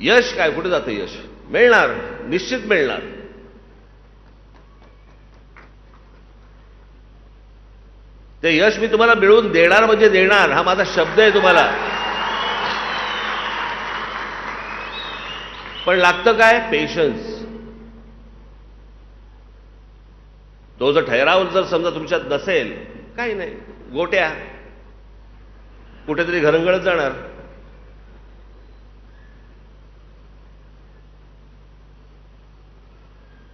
यश काय? कुठे जातं यश? मिळणार. निश्चित मिळणार. ते यश मी तुम्हाला मिळवून देणार म्हणजे देणार. हा माझा शब्द आहे तुम्हाला. पण लागतं काय? पेशन्स तो जर ठराव जर समजा तुमच्यात नसेल काही नाही. गोट्या. कुठेतरी घरंगळत जाणार.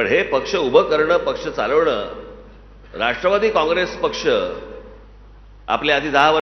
पण हे पक्ष उभं करणं पक्ष चालवणं राष्ट्रवादी काँग्रेस पक्ष आपल्या आधी दहा वर्ष